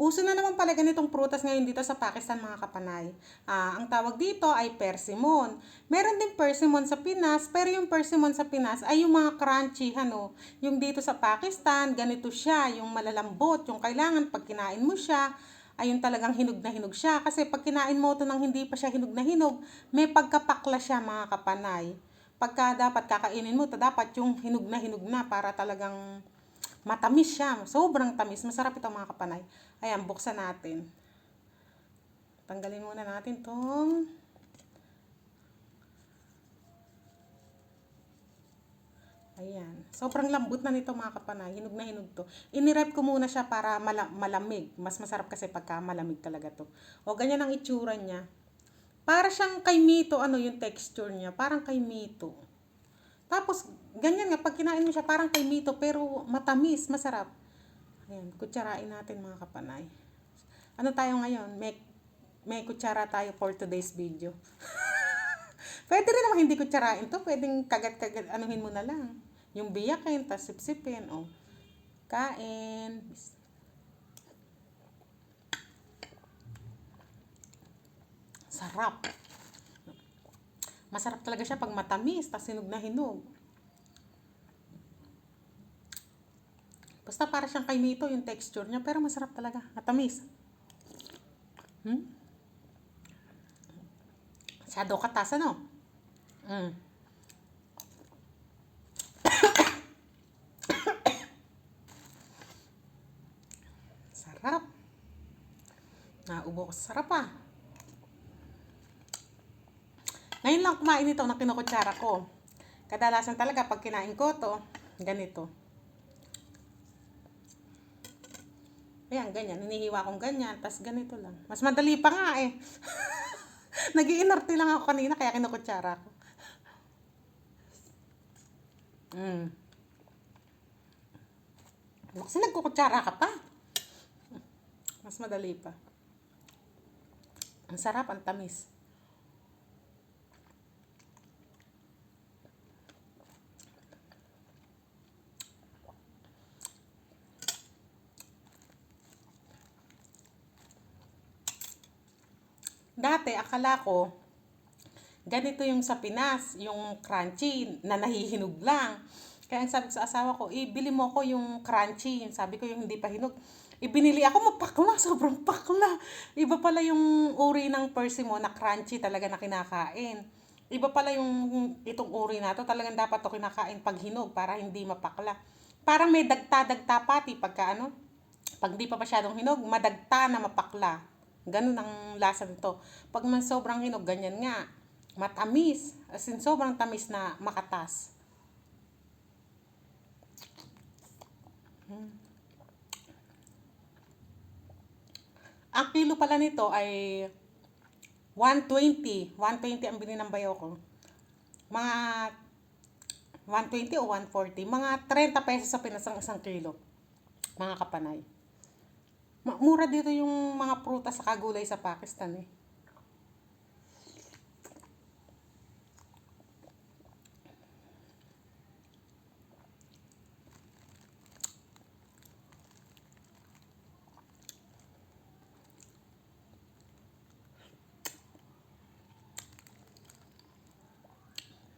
Uso na naman pala ganitong prutas ngayon dito sa Pakistan mga kapanay. Ah, ang tawag dito ay persimmon. Meron din persimmon sa Pinas, pero yung persimmon sa Pinas ay yung mga crunchy, ano. Yung dito sa Pakistan, ganito siya, yung malalambot, yung kailangan pag kinain mo siya, ay yung talagang hinog na hinog siya. Kasi pag kinain mo ito nang hindi pa siya hinog na hinog, may pagkapakla siya mga kapanay. Pagka dapat kakainin mo, ito dapat yung hinog na hinog na para talagang matamis siya. Sobrang tamis. Masarap ito mga kapanay. Ayan, buksan natin. Tanggalin muna natin tong Ayan. Sobrang lambot na nito mga kapanay. Hinog na hinog to. Inirep ko muna siya para mala- malamig. Mas masarap kasi pagka malamig talaga to. O ganyan ang itsura niya. Para siyang kay Mito, ano yung texture niya. Parang kay Mito. Tapos, ganyan nga, pag kinain mo siya, parang kay Mito, pero matamis, masarap. Ayan, kutsarain natin mga kapanay. Ano tayo ngayon? May, may kutsara tayo for today's video. Pwede rin naman hindi kutsarain to. Pwedeng kagat-kagat, anuhin mo na lang. Yung biyakin, tas sipsipin, o. Kain. Sarap. Masarap talaga siya pag matamis, tas hinog na hinog. Basta para siyang kay Mito yung texture niya, pero masarap talaga. Matamis. Hmm? Masyado katas, ano? Mm. Sarap. Naubo ko sa sarap ah. Ngayon lang kumain ito na kinukutsara ko. Kadalasan talaga pag kinain ko to, ganito. Ayan, ganyan. Hinihiwa kong ganyan. Tapos ganito lang. Mas madali pa nga eh. Nagiinorte lang ako kanina kaya kinukutsara ko. Mm. Kasi nagkukutsara ka pa. Mas madali pa. Ang sarap, ang tamis. Dati, akala ko, ganito yung sa Pinas, yung crunchy, na nahihinog lang. Kaya sabi ko sa asawa ko, ibili mo ko yung crunchy. Sabi ko yung hindi pa hinog. Ibinili ako, mapakla, sobrang pakla. Iba pala yung uri ng persimmon na crunchy talaga na kinakain. Iba pala yung itong uri na to, talagang dapat to kinakain pag hinog para hindi mapakla. Parang may dagta-dagta pati pagka ano, pag di pa masyadong hinog, madagta na mapakla. Ganun ang lasa nito. Pag man sobrang hinog, ganyan nga. Matamis. As in, sobrang tamis na makatas. Hmm. Ang kilo pala nito ay 120. 120 ang binili ng bayo ko. Mga 120 o 140. Mga 30 pesos sa Pinas ang isang kilo. Mga kapanay. Mura dito yung mga prutas sa kagulay sa Pakistan eh.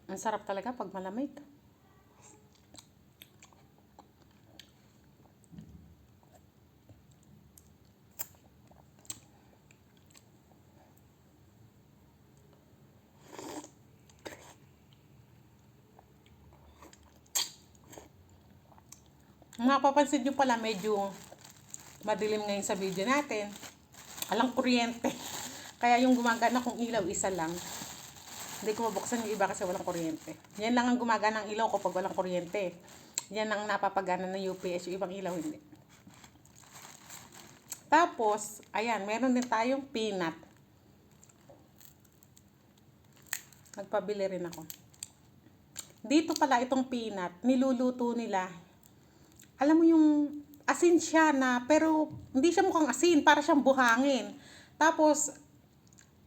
Ang sarap talaga pag malamig. Mapapansin nyo pala medyo madilim ngayon sa video natin. Alang kuryente. Kaya yung gumagana kong ilaw, isa lang. Hindi ko mabuksan yung iba kasi walang kuryente. Yan lang ang gumagana ng ilaw ko pag walang kuryente. Yan ang napapagana ng UPS, yung ibang ilaw hindi. Tapos, ayan, meron din tayong peanut. Nagpabili rin ako. Dito pala itong peanut, niluluto nila. Alam mo yung asin siya na, pero hindi siya mukhang asin, para siyang buhangin. Tapos,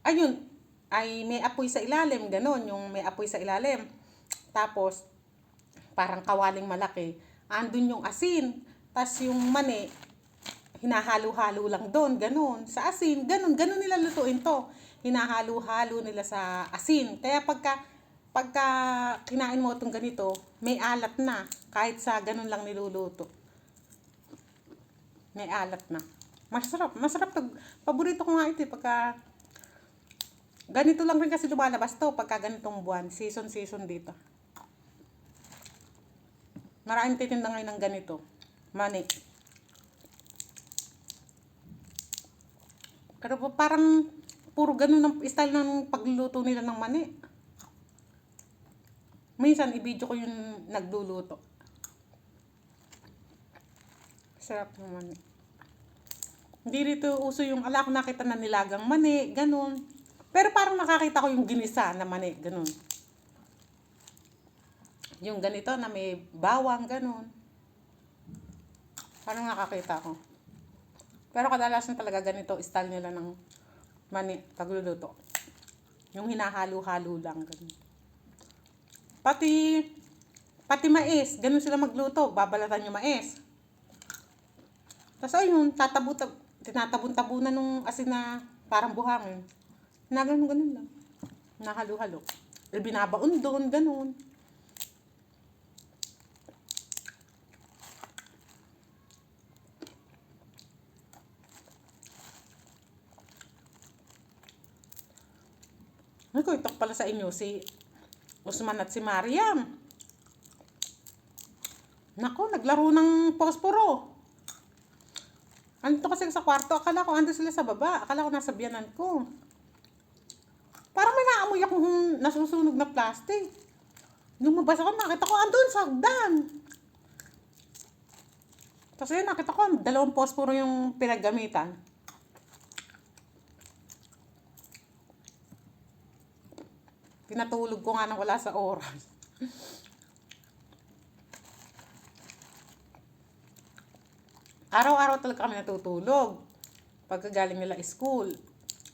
ayun, ay may apoy sa ilalim, ganon, yung may apoy sa ilalim. Tapos, parang kawaling malaki. Andun yung asin. Tapos yung mani, hinahalo-halo lang doon, ganun. Sa asin, ganun, ganun nila lutuin to. Hinahalo-halo nila sa asin. Kaya pagka, pagka kinain mo itong ganito, may alat na. Kahit sa ganun lang niluluto. May alat na. Masarap, masarap to. Paborito ko nga ito eh, pagka ganito lang rin kasi lumalabas to pagka ganitong buwan. Season-season dito. Maraming titinda ngayon ng ganito. Mani. Pero pa- parang puro ganun ang style ng pagluluto nila ng mani. Minsan, i-video ko yung nagluluto. Sarap ng mani. Hindi rito uso yung, ala ko nakita na nilagang mani, ganun. Pero parang nakakita ko yung ginisa na mani, ganun. Yung ganito na may bawang, ganun. Parang nakakita ko. Pero kadalasan talaga ganito, style nila ng mani, pagluluto. Yung hinahalo-halo lang, ganun. Pati, pati mais, ganun sila magluto, babalatan yung mais. Tapos ayun, tatabutab, tinatabon-tabunan nung asin na parang buhangin. Na ganun, ganun lang. Nahalo-halo. Eh, binabaon doon, ganun. Ay ko, itok pala sa inyo si Usman at si Mariam. Nako, naglaro ng posporo. Ano to kasi sa kwarto? Akala ko ando sila sa baba. Akala ko nasa biyanan ko. Parang may naamoy akong nasusunog na plastic. Nung mabasa ko, nakita ko andun sa hagdan. Tapos yun, nakita ko, dalawang posporo yung pinaggamitan. Pinatulog ko nga nang wala sa oras. Araw-araw talaga kami natutulog. Pagkagaling nila school.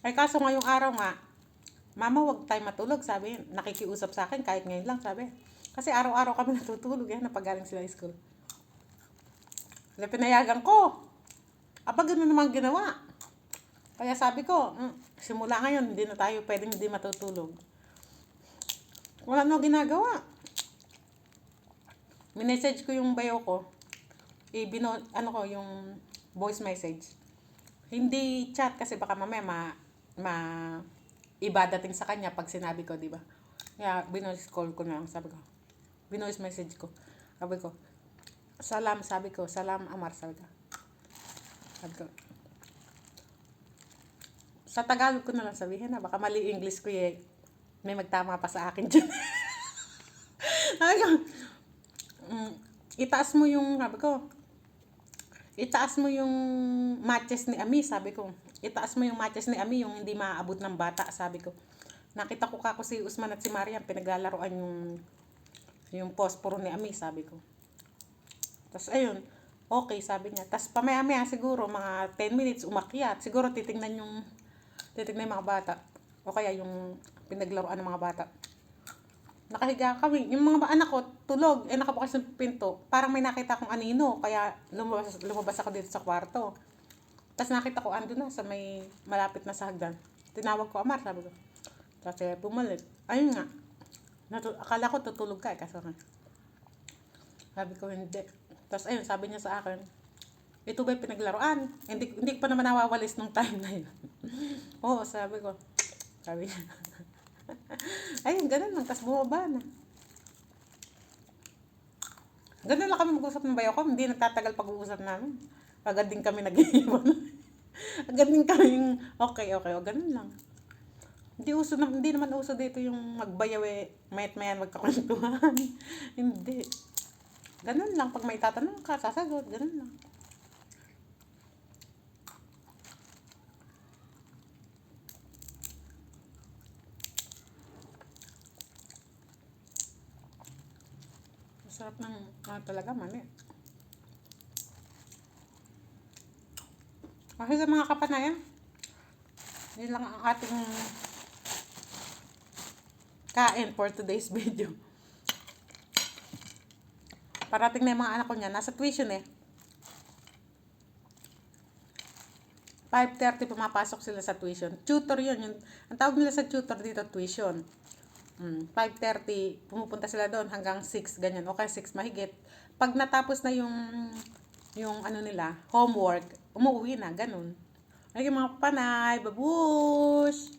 Ay kaso ngayong araw nga, Mama, wag tayo matulog, sabi. Nakikiusap sa akin kahit ngayon lang, sabi. Kasi araw-araw kami natutulog yan, napagaling sila school. Kaya pinayagan ko. Aba, ganun naman ginawa. Kaya sabi ko, mm, simula ngayon, hindi na tayo pwedeng hindi matutulog. Wala na ginagawa. Minessage ko yung bayo ko. Ibino, ano ko, yung voice message. Hindi chat kasi baka mamaya ma, ma, iba dating sa kanya pag sinabi ko, di ba? Kaya binoise call ko na lang, sabi ko. Binoise message ko. Sabi ko, salam, sabi ko, salam Amar, sabi ko. Sabi ko, sa Tagalog ko na lang sabihin na, baka mali English ko eh. May magtama pa sa akin dyan. mm, itaas mo yung, sabi ko, itaas mo yung matches ni Ami, sabi ko. Itaas mo yung matches ni Ami, yung hindi maaabot ng bata, sabi ko. Nakita ko kako si Usman at si Mariam, pinaglalaroan yung yung posporo ni Ami, sabi ko. Tapos ayun, okay, sabi niya. Tapos pamaya-maya siguro, mga 10 minutes, umakyat. Siguro titingnan yung, titingnan yung mga bata. O kaya yung pinaglaruan ng mga bata. Nakahiga kami. Yung mga anak ko, tulog. Eh, nakabukas yung pinto. Parang may nakita akong anino. Kaya lumabas, lumabas ako dito sa kwarto. Tapos nakita ko, ando na sa may malapit na sa hagdan. Tinawag ko, Amar, sabi ko. Tapos eh, bumalik. Ayun nga. Natu- akala ko tutulog ka eh, kaso nga. Sabi ko, hindi. Tapos ayun, sabi niya sa akin, ito ba'y pinaglaruan? Hindi, hindi pa naman nawawalis nung time na yun. Oo, sabi ko. Sabi niya. ayun, ganun lang. Tapos bumaba na. Ganun lang kami mag-usap ng bayo ko. Hindi nagtatagal pag-uusap namin. Agad din kami nag-iiwan. Agad din kami yung, okay, okay, o ganun lang. Hindi uso na, hindi naman uso dito yung magbayaw eh, mayat mayan magkakwentuhan. hindi. Ganun lang, pag may tatanong ka, sasagot, ganun lang. Masarap ng, ano talaga, mani. Kasi sa mga kapanayan, yun lang ang ating kain for today's video. Parating na yung mga anak ko niya. Nasa tuition eh. 5.30 pumapasok sila sa tuition. Tutor yun. Yung, ang tawag nila sa tutor dito, tuition. Mm, 5.30, pumupunta sila doon hanggang 6, ganyan. O kaya 6 mahigit. Pag natapos na yung, yung ano nila, homework, umuwi na, ganun. Ay, mga panay, babush!